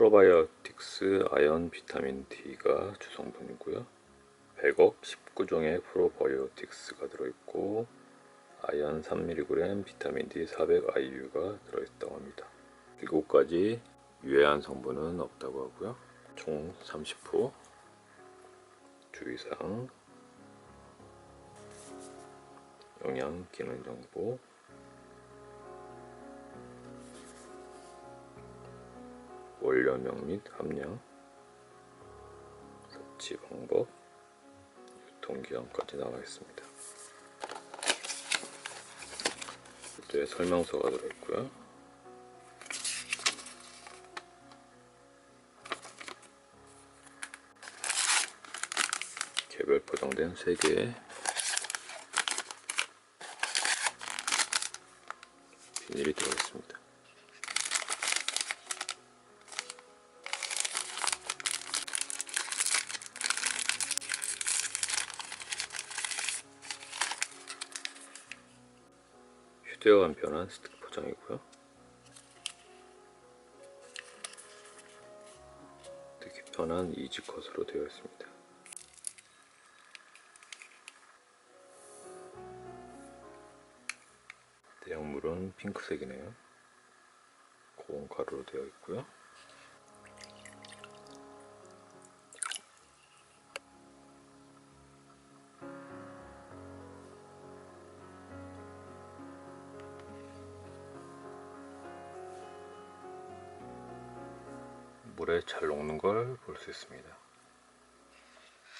프로바이오틱스 아연 비타민 D가 주성분이고요. 100억 19종의 프로바이오틱스가 들어있고 아연 3mg, 비타민 D 400IU가 들어있다고 합니다. 7가지 유해한 성분은 없다고 하고요. 총 30호 주의사항 영양 기능 정보 원료명 및 함량 섭취 방법 유통기한까지 나와 있습니다. 이때 설명서가 들어있고요. 개별 포장된 3개의 비닐이 들어있습니다. 휴대와 간편한 스틱 포장이고요. 특히 편한 이지컷으로 되어 있습니다. 내용물은 핑크색이네요. 고온 가루로 되어 있고요. 물에 잘 녹는 걸 볼 수 있습니다.